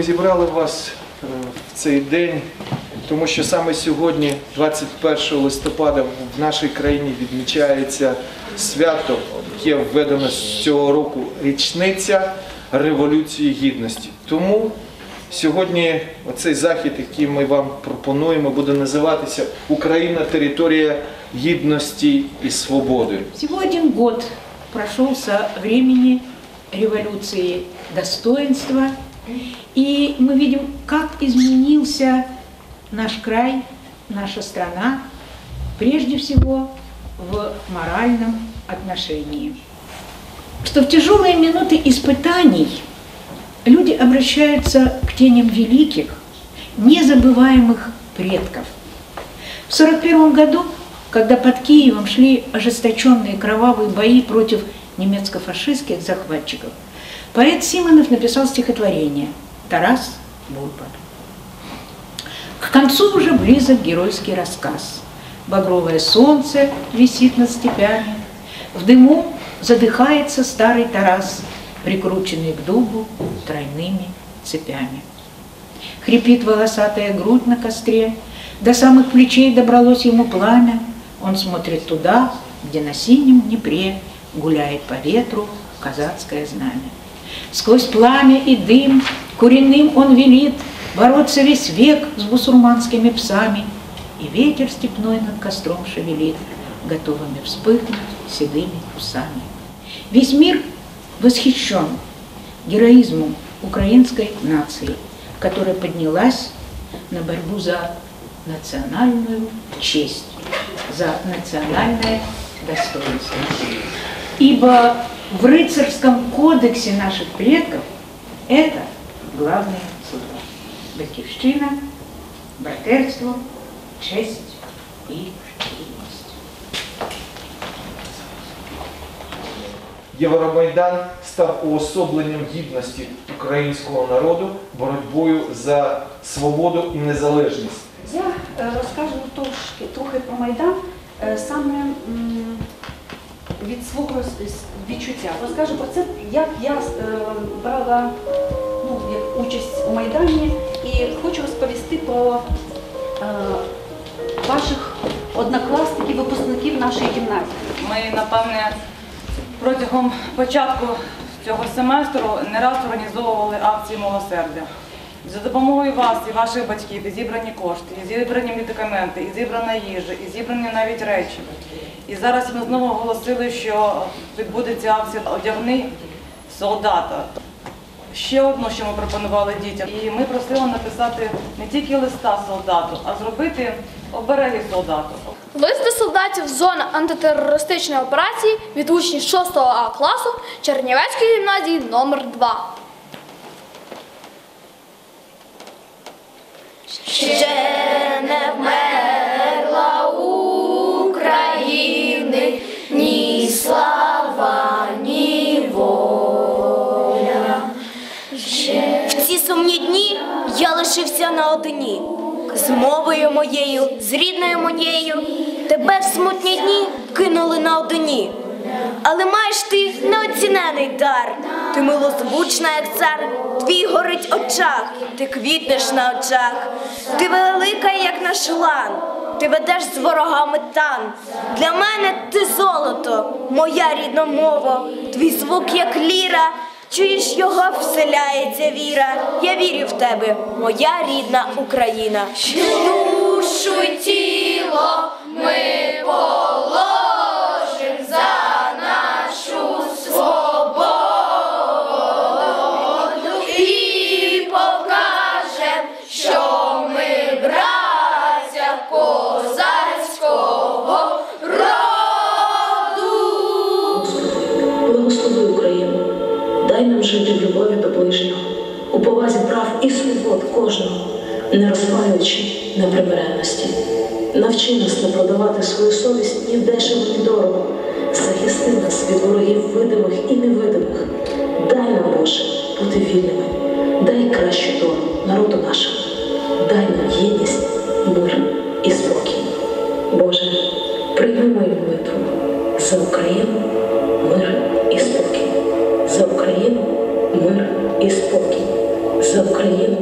Ми зібрали вас е, в цей день, тому що саме сьогодні, 21 листопада, в нашій країні відмічається свято, яке введено з цього року річниця Революції Гідності. Тому сьогодні оцей захід, який ми вам пропонуємо, буде називатися Україна територія гідності і свободи. Всего один год прошел со времени революции достоинства, и мы видим, как изменился наш край, наша страна, прежде всего в моральном отношении. Что в тяжелые минуты испытаний люди обращаются к теням великих, незабываемых предков. В 1941 году, когда под Киевом шли ожесточенные кровавые бои против немецко-фашистских захватчиков, поэт Симонов написал стихотворение «Тарас Бульба». К концу уже близок геройский рассказ. Багровое солнце висит над степями, в дыму задыхается старый Тарас, прикрученный к дубу тройными цепями. Хрипит волосатая грудь на костре, до самых плечей добралось ему пламя. Он смотрит туда, где на синем Днепре гуляет по ветру казацкое знамя. Сквозь пламя и дым куриным он велит бороться весь век с бусурманскими псами, и ветер степной над костром шевелит, готовыми вспыхнуть седыми усами. Весь мир восхищен героизмом украинской нации, которая поднялась на борьбу за национальную честь, за национальное достоинство. Ибо в рыцарском кодексе наших предков это главные слова. Батьківщина, братерство, честь и гідність. Євромайдан став уособленням гідності українського народу боротьбою за свободу і незалежність. Я е, розкажу трошки трохи про Майдан е, саме м, від свого відчуття. Розкажу про це, як я е, брала ну, як участь у Майдані і хочу розповісти про е, ваших однокласників, випускників нашої гімназії. Ми, напевне, протягом початку цього семестру не раз організовували акції милосердя. За допомогою вас і ваших батьків і зібрані кошти, і зібрані медикаменти, і зібрана їжа, і зібрані навіть речі. І зараз ми знову оголосили, що відбудеться акція Одягни солдата. Ще одну, що ми пропонували дітям. І ми просили написати не тільки листа солдату, а зробити обереги солдату. Лист до солдатів з зони антитерористичної операції від учнів 6 А класу Чернівецької гімназії номер 2 Ще не вмерла України ні слава, ні воля. В ці сумні дні я лишився наодині. З мовою моєю, з рідною моєю, тебе в смутні дні кинули наодині. Але маєш ти неоцінений дар, ти милозвучна, як цар, твій горить очах, ти квітнеш на очах, ти велика, як наш лан, ти ведеш з ворогами тан. Для мене ти золото, моя рідна мова, твій звук, як ліра. Чуєш його, вселяється віра. Я вірю в тебе, моя рідна Україна. Душу й тіло ми положим Нам жити в любові до ближнього. у повазі прав і свобод кожного, не розпалюючи непримиренності. Навчи нас не продавати свою совість ні дешево, ні дорого. Захисти нас від ворогів видимих і невидимих. Дай нам, Боже, бути вільними. Дай кращу долю народу нашому. Дай нам єдність, мир і спокій. Боже, прийми мою молитву за Україну за Україну мир і спокій, за Україну